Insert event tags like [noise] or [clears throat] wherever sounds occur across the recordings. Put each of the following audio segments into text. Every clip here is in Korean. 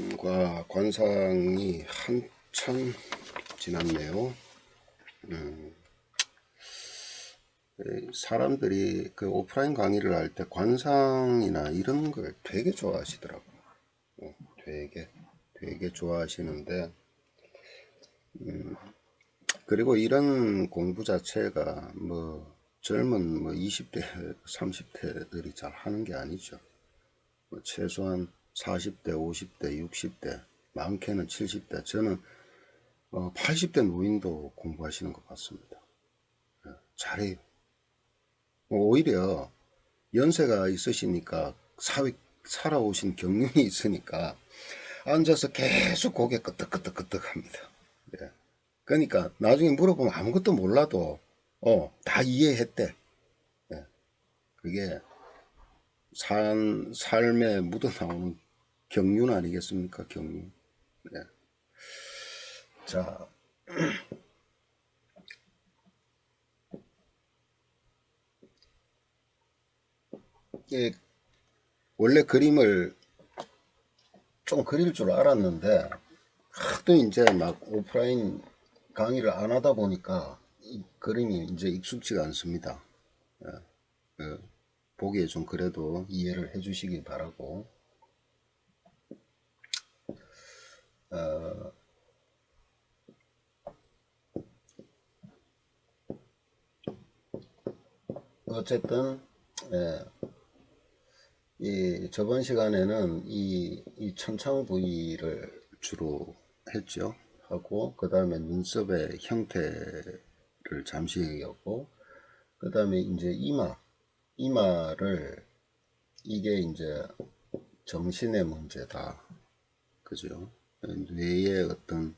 정진과 관상이 한참 지났네요. 음, 에, 사람들이 그 오프라인 강의를 할 때 관상이나 이런 걸 되게 좋아하시더라고요. 어, 되게, 되게 좋아하시는데, 음, 그리고 이런 공부 자체가 뭐 젊은 뭐 20대, 30대들이 잘 하는 게 아니죠. 뭐 최소한 40대, 50대, 60대, 많게는 70대. 저는 어, 80대 노인도 공부하시는 것 같습니다. 예, 잘해요. 뭐 오히려 연세가 있으시니까 사회 살아오신 경륜이 있으니까 앉아서 계속 고개 끄덕끄덕끄덕 합니다. 예. 그러니까 나중에 물어보면 아무것도 몰라도 어, 다 이해했대. 예. 그게 산, 삶에 묻어나오는 경륜 아니겠습니까? 경륜. 네. 자. [clears throat] 예, 원래 그림을 좀 그릴 줄 알았는데, 하도 이제 막 오프라인 강의를 안 하다 보니까 이 그림이 이제 익숙지가 않습니다. 예, 그 보기에 좀 그래도 이해를 해 주시기 바라고. 어, 어쨌든, 예, 이 저번 시간에는 이, 이 천창 부위를 주로 했죠. 하고, 그 다음에 눈썹의 형태를 잠시 얘기하고, 그 다음에 이제 이마, 이마를 이게 이제 정신의 문제다. 그죠? 뇌의 어떤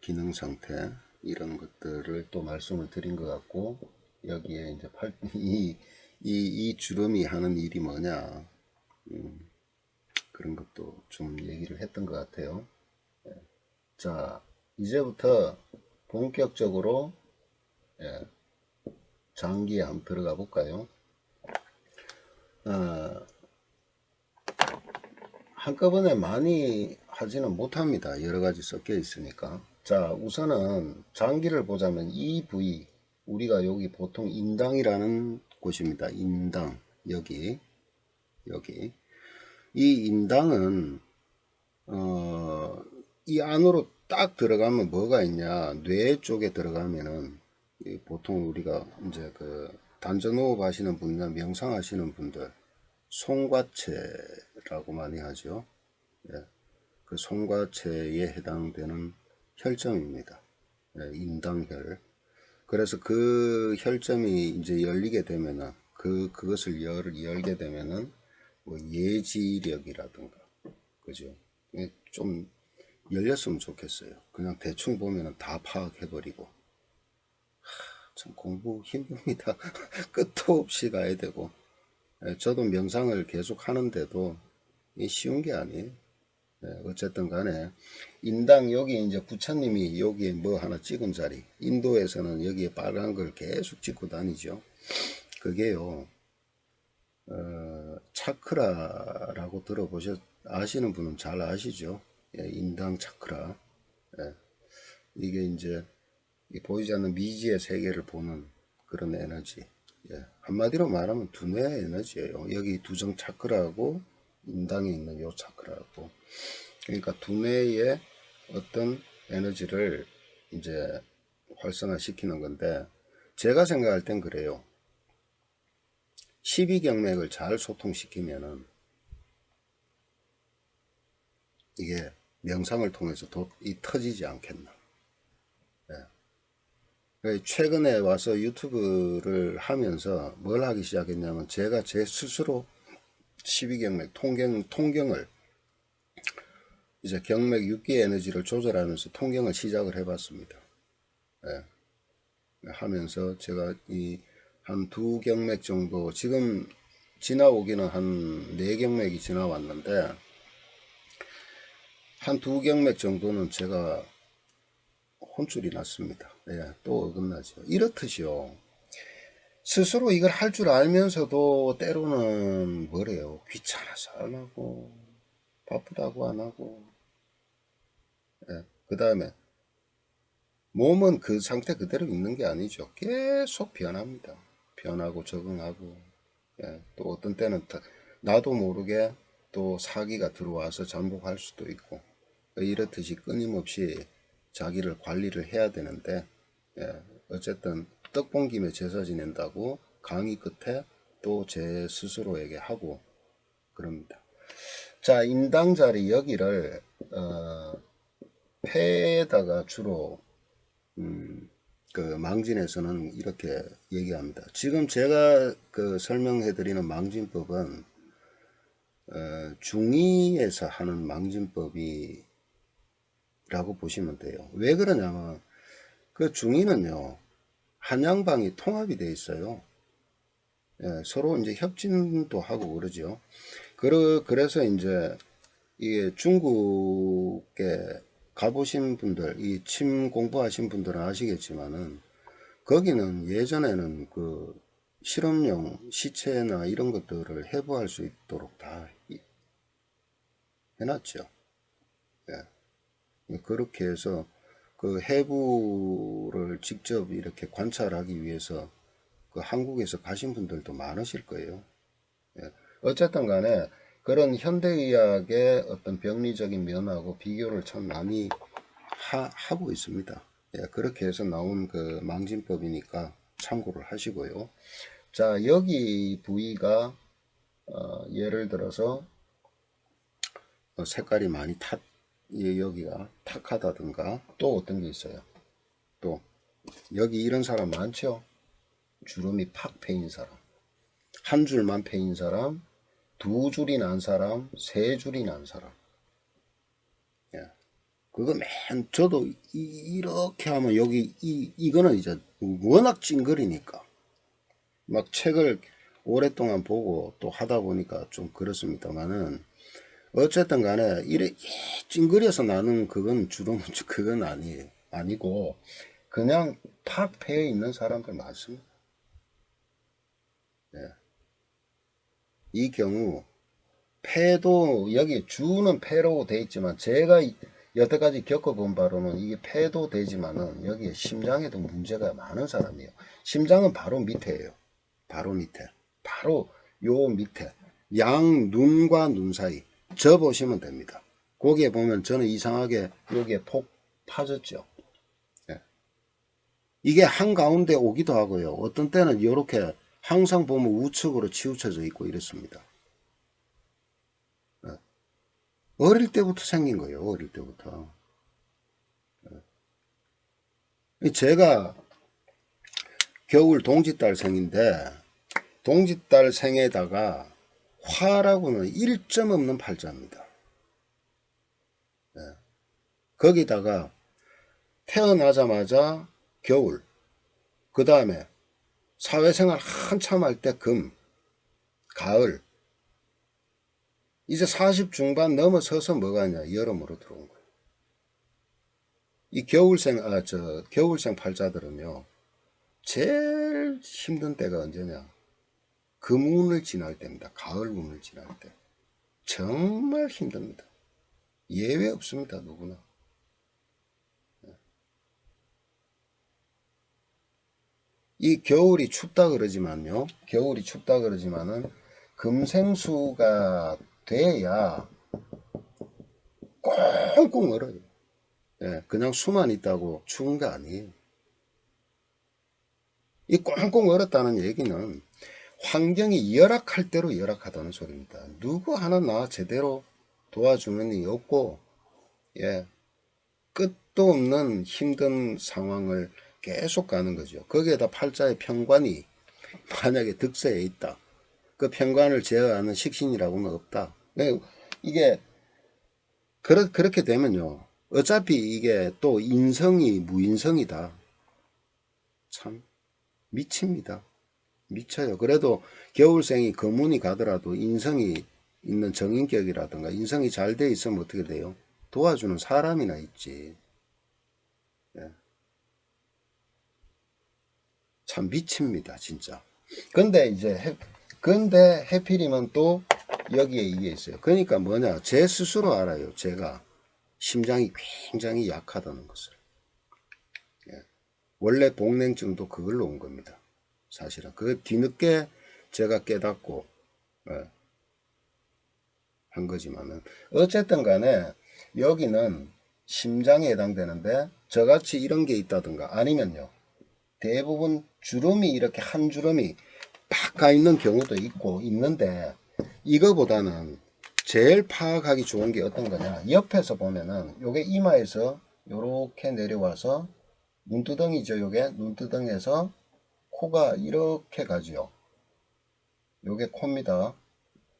기능 상태 이런 것들을 또 말씀을 드린 것 같고 여기에 이제 팔, [laughs] 이, 이, 이 주름이 하는 일이 뭐냐 음, 그런 것도 좀 얘기를 했던 것 같아요. 예. 자 이제부터 본격적으로 예, 장기에 한번 들어가 볼까요? 어, 한꺼번에 많이 하지는 못합니다. 여러 가지 섞여 있으니까. 자, 우선은 장기를 보자면 이 부위, 우리가 여기 보통 인당이라는 곳입니다. 인당, 여기, 여기. 이 인당은, 어, 이 안으로 딱 들어가면 뭐가 있냐, 뇌 쪽에 들어가면은, 보통 우리가 이제 그 단전호흡 하시는 분이나 명상 하시는 분들, 송과체라고 많이 하죠. 예, 그 송과체에 해당되는 혈점입니다. 예, 인당혈. 그래서 그 혈점이 이제 열리게 되면은 그 그것을 열 열게 되면은 뭐 예지력이라든가 그죠? 예, 좀 열렸으면 좋겠어요. 그냥 대충 보면은 다 파악해버리고 하, 참 공부 힘듭니다. [laughs] 끝도 없이 가야 되고 예, 저도 명상을 계속 하는데도 쉬운 게 아니에요. 예, 어쨌든 간에 인당 여기 이제 부처님이 여기에 뭐 하나 찍은 자리 인도에서는 여기에 빨간 걸 계속 찍고 다니죠. 그게요. 어, 차크라라고 들어보셨 아시는 분은 잘 아시죠? 예, 인당 차크라. 예, 이게 이제 보이지 않는 미지의 세계를 보는 그런 에너지. 예, 한마디로 말하면 두뇌의 에너지예요. 여기 두정 차크라하고 인당에 있는 요 차크라하고 그러니까 두뇌의 어떤 에너지를 이제 활성화시키는 건데 제가 생각할 땐 그래요. 12경맥을 잘 소통시키면은 이게 명상을 통해서 도, 이 터지지 않겠나. 예. 최근에 와서 유튜브를 하면서 뭘 하기 시작했냐면 제가 제 스스로 12경맥 통경, 통경을 이제 경맥 6기 에너지를 조절하면서 통경을 시작을 해봤습니다. 예. 하면서 제가 이 한 두 경맥 정도 지금 지나오기는 한 네 경맥이 지나왔는데 한 두 경맥 정도는 제가 혼쭐이 났습니다. 예, 또 어긋나죠. 이렇듯이요. 스스로 이걸 할 줄 알면서도 때로는 뭐래요. 귀찮아서 안 하고, 바쁘다고 안 하고. 예. 그 다음에 몸은 그 상태 그대로 있는 게 아니죠. 계속 변합니다. 변하고 적응하고. 예. 또 어떤 때는 다- 나도 모르게 또 사기가 들어와서 잠복할 수도 있고. 이렇듯이 끊임없이 자기를 관리를 해야 되는데, 예. 어쨌든 떡 본 김에 제사 지낸다고 강의 끝에 또 제 스스로에게 하고 그럽니다. 자, 인당 자리 여기를 어, 폐에다가 주로 음, 그 망진에서는 이렇게 얘기합니다. 지금 제가 그 설명해 드리는 망진법은 어, 중의에서 하는 망진법이라고 보시면 돼요. 왜 그러냐면 그 중의는요 한양방이 통합이 돼 있어요. 예, 서로 이제 협진도 하고 그러죠. 그러, 그래서 이제 이게 중국에 가보신 분들, 이 침 공부하신 분들은 아시겠지만은 거기는 예전에는 그 실험용 시체나 이런 것들을 해부할 수 있도록 다 이- 해놨죠. 예. 그렇게 해서 그 해부를 직접 이렇게 관찰하기 위해서 그 한국에서 가신 분들도 많으실 거예요. 예. 어쨌든 간에 그런 현대의학의 어떤 병리적인 면하고 비교를 참 많이 하, 고 있습니다. 예, 그렇게 해서 나온 그 망진법이니까 참고를 하시고요. 자, 여기 부위가 어, 예를 들어서 어, 색깔이 많이 탁, 예, 여기가 탁하다든가 또 어떤 게 있어요. 또 여기 이런 사람 많죠. 주름이 팍 패인 사람, 한 줄만 패인 사람, 두 줄이 난 사람, 세 줄이 난 사람. 예. 그거 맨 저도 이, 렇게 하면 여기 이 이거는 이제 워낙 찡그리니까 막 책을 오랫동안 보고 또 하다 보니까 좀 그렇습니다만은 어쨌든 간에 이래 찡그려서 나는 그건 주름 [laughs] 그건 아니에요 아니고 그냥 팍 패여 있는 사람들 많습니다. 예. 이 경우 폐도 여기 주는 폐로 돼 있지만 제가 이- 여태까지 겪어본 바로는 이게 폐도 되지만은 여기에 심장에도 문제가 많은 사람이에요. 심장은 바로 밑에예요. 바로 밑에. 바로 요 밑에. 양 눈과 눈 사이. 저 보시면 됩니다. 거기에 보면 저는 이상하게 여기에 폭 파졌죠. 예. 이게 한가운데 오기도 하고요. 어떤 때는 이렇게 항상 보면 우측으로 치우쳐져 있고 이렇습니다. 예. 어릴 때부터 생긴 거예요. 어릴 때부터. 예. 제가 겨울 동짓달 생인데 동짓달 생에다가 화라고는 1점 없는 팔자입니다. 예. 거기다가 태어나자마자 겨울, 그 다음에 사회생활 한참 할 때 금, 가을, 이제 40 중반 넘어서서 뭐가 있냐, 여름으로 들어온 거예요. 이 겨울생, 아, 저, 겨울생 팔자들은요, 제일 힘든 때가 언제냐, 금운을 지날 때입니다. 가을운을 지날 때. 정말 힘듭니다. 예외 없습니다, 누구나. 이 겨울이 춥다 그러지만요. 겨울이 춥다 그러지만은 금생수가 돼야 꽁꽁 얼어요. 예, 그냥 수만 있다고 추운 게 아니에요. 이 꽁꽁 얼었다는 얘기는 환경이 열악할 대로 열악하다는 소리입니다. 누구 하나 나 제대로 도와주는 이 없고, 예, 끝도 없는 힘든 상황을 계속 가는 거죠. 거기에다 팔자의 평관이 [laughs] 만약에 득세에 있다. 그 평관을 제어하는 식신이라고는 없다. 네, 이게 그렇, 그렇게 되면요. 어차피 이게 또 인성이 무인성이다. 참 미칩니다. 미쳐요. 그래도 겨울생이 거문이 가더라도 인성이 있는 정인격이라든가 인성이 잘 돼 있으면 어떻게 돼요? 도와주는 사람이나 있지. 참 미칩니다, 진짜. 근데 이제 해, 근데 해필이면 또 여기에 이게 있어요. 그러니까 뭐냐, 제 스스로 알아요. 제가 심장이 굉장히 약하다는 것을. 예. 원래 복냉증도 그걸로 온 겁니다. 사실은. 그 뒤늦게 제가 깨닫고 예, 한 거지만은. 어쨌든 간에 여기는 심장에 해당되는데 저같이 이런 게 있다든가 아니면요. 대부분 주름이 이렇게 한 주름이 팍 가 있는 경우도 있고 있는데 이거보다는 제일 파악하기 좋은 게 어떤 거냐. 옆에서 보면은 요게 이마에서 요렇게 내려와서 눈두덩이죠 요게. 눈두덩이에서 코가 이렇게 가지요 요게 코입니다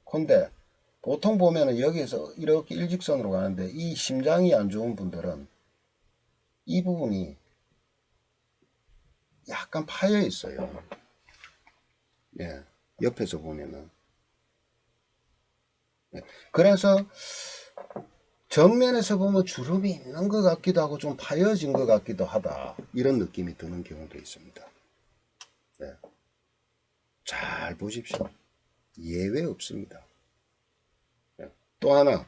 콘데 보통 보면은 여기에서 이렇게 일직선으로 가는데 이 심장이 안 좋은 분들은 이 부분이 약간 파여 있어요. 예, 옆에서 보면은. 예, 그래서 정면에서 보면 주름이 있는 것 같기도 하고 좀 파여진 것 같기도 하다. 이런 느낌이 드는 경우도 있습니다. 예. 잘 보십시오. 예외 없습니다. 예. 또 하나,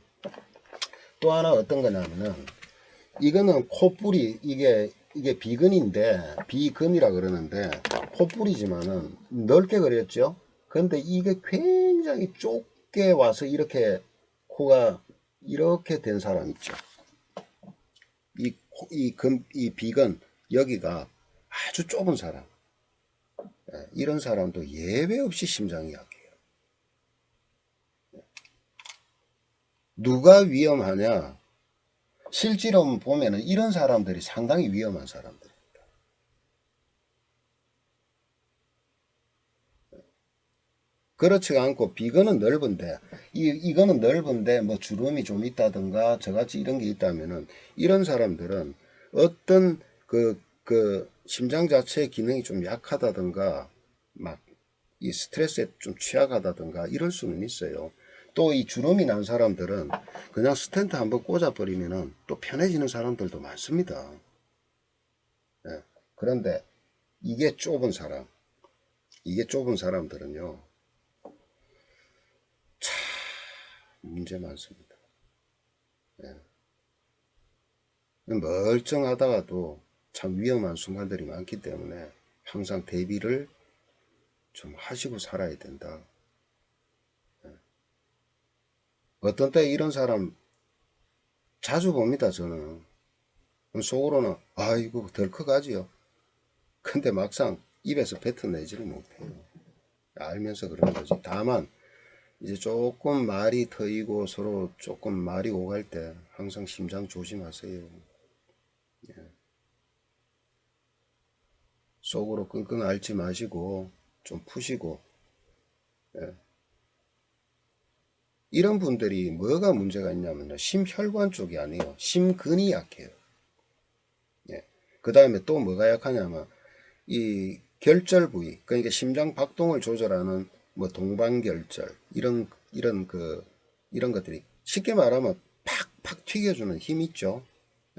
또 하나 어떤 거냐면은, 이거는 콧불이, 이게, 이게 비근인데, 비근이라 그러는데, 콧불이지만은 넓게 그렸죠? 근데 이게 굉장히 좁게 와서 이렇게 코가 이렇게 된 사람 있죠? 이, 코- 이 금, 이 비근, 여기가 아주 좁은 사람. 예, 이런 사람도 예외 없이 심장이 약해요. 누가 위험하냐? 실제로 보면은 이런 사람들이 상당히 위험한 사람들입니다. 그렇지가 않고 비건은 넓은데 이 이거는 넓은데 뭐 주름이 좀 있다든가 저같이 이런 게 있다면은 이런 사람들은 어떤 그그 심장 자체의 기능이 좀 약하다든가 막 이 스트레스에 좀 취약하다든가 이럴 수는 있어요. 또 이 주름이 난 사람들은 그냥 스텐트 한번 꽂아버리면은 또 편해지는 사람들도 많습니다. 예. 그런데 이게 좁은 사람, 이게 좁은 사람들은요, 참 문제 많습니다. 예. 멀쩡하다가도 참 위험한 순간들이 많기 때문에 항상 대비를 좀 하시고 살아야 된다. 어떤 때 이런 사람 자주 봅니다, 저는. 속으로는, 아이고, 덜컥하지요. 근데 막상 입에서 뱉어내지를 못해요. 알면서 그런 거지. 다만, 이제 조금 말이 터이고 서로 조금 말이 오갈 때 항상 심장 조심하세요. 속으로 끙끙 앓지 마시고 좀 푸시고 예. 이런 분들이 뭐가 문제가 있냐면 심혈관 쪽이 아니에요. 심근이 약해요. 예. 그 다음에 또 뭐가 약하냐면 이 결절 부위, 그러니까 심장 박동을 조절하는 뭐 동반결절 이런 이런 그 이런 것들이 쉽게 말하면 팍팍 튀겨주는 힘 있죠.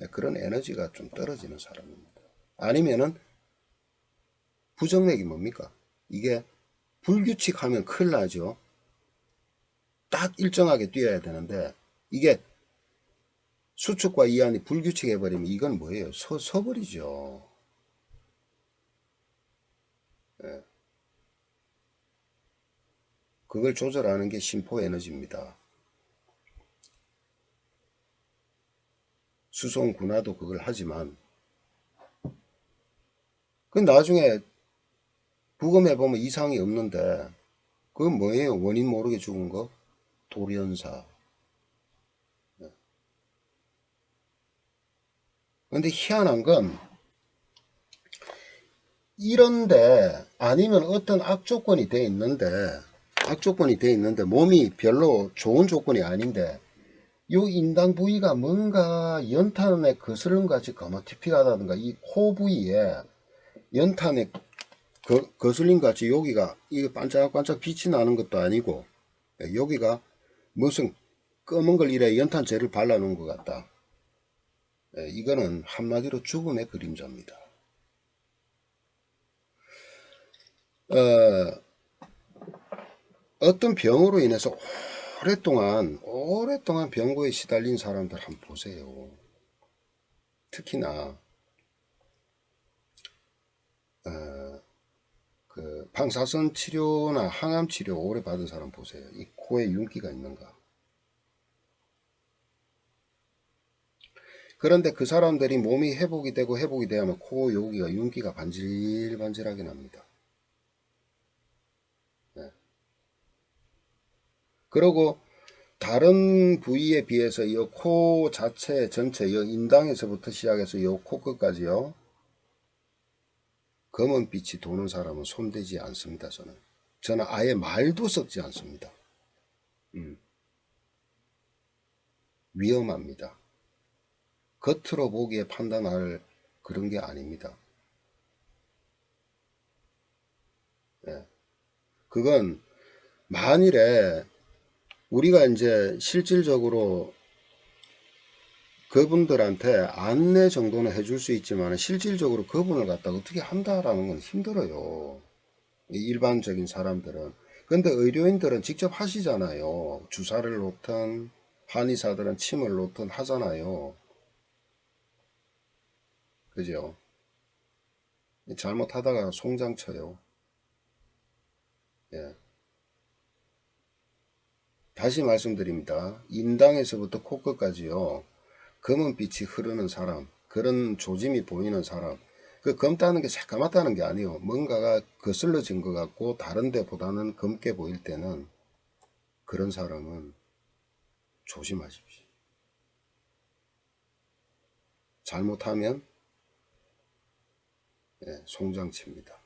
예, 그런 에너지가 좀 떨어지는 사람입니다. 아니면은 부정맥이 뭡니까? 이게 불규칙하면 큰일 나죠. 딱 일정하게 뛰어야 되는데 이게 수축과 이완이 불규칙해 버리면 이건 뭐예요? 서, 서버리죠. 예. 그걸 조절하는 게 심포 에너지입니다. 수송 군화도 그걸 하지만 그 나중에 부검해 보면 이상이 없는데 그건 뭐예요? 원인 모르게 죽은 거? 돌연사. 네. 근데 희한한 건 이런데 아니면 어떤 악조건이 돼 있는데 악조건이 돼 있는데 몸이 별로 좋은 조건이 아닌데 요 인당 부위가 뭔가 연탄에 거스름 같이 거머티피하다든가 이 코 부위에 연탄에 거, 거슬림 같이 여기가 이게 반짝반짝 빛이 나는 것도 아니고 예, 여기가 무슨 검은 걸 이래 연탄재를 발라놓은 것 같다. 예, 이거는 한마디로 죽음의 그림자입니다. 어, 어떤 병으로 인해서 오랫동안 오랫동안 병고에 시달린 사람들 한번 보세요. 특히나 어, 그 방사선 치료나 항암 치료 오래 받은 사람 보세요. 이 코에 윤기가 있는가? 그런데 그 사람들이 몸이 회복이 되고 회복이 되면 코 여기가 윤기가 반질반질하게 납니다. 네. 그리고 다른 부위에 비해서 이 코 자체 전체 이 인당에서부터 시작해서 이 코 끝까지요. 검은 빛이 도는 사람은 손대지 않습니다. 저는 저는 아예 말도 섞지 않습니다. 음. 위험합니다. 겉으로 보기에 판단할 그런 게 아닙니다. 예. 그건 만일에 우리가 이제 실질적으로 그분들한테 안내 정도는 해줄 수 있지만 실질적으로 그분을 갖다 어떻게 한다라는 건 힘들어요. 이 일반적인 사람들은. 근데 의료인들은 직접 하시잖아요. 주사를 놓든 한의사들은 침을 놓든 하잖아요. 그죠? 잘못하다가 송장 쳐요. 예. 다시 말씀드립니다. 인당에서부터 코끝까지요. 검은 빛이 흐르는 사람, 그런 조짐이 보이는 사람, 그 검다는 게 새까맣다는 게 아니에요. 뭔가가 거슬러진 것 같고 다른 데보다는 검게 보일 때는 그런 사람은 조심하십시오. 잘못하면 예, 송장칩니다.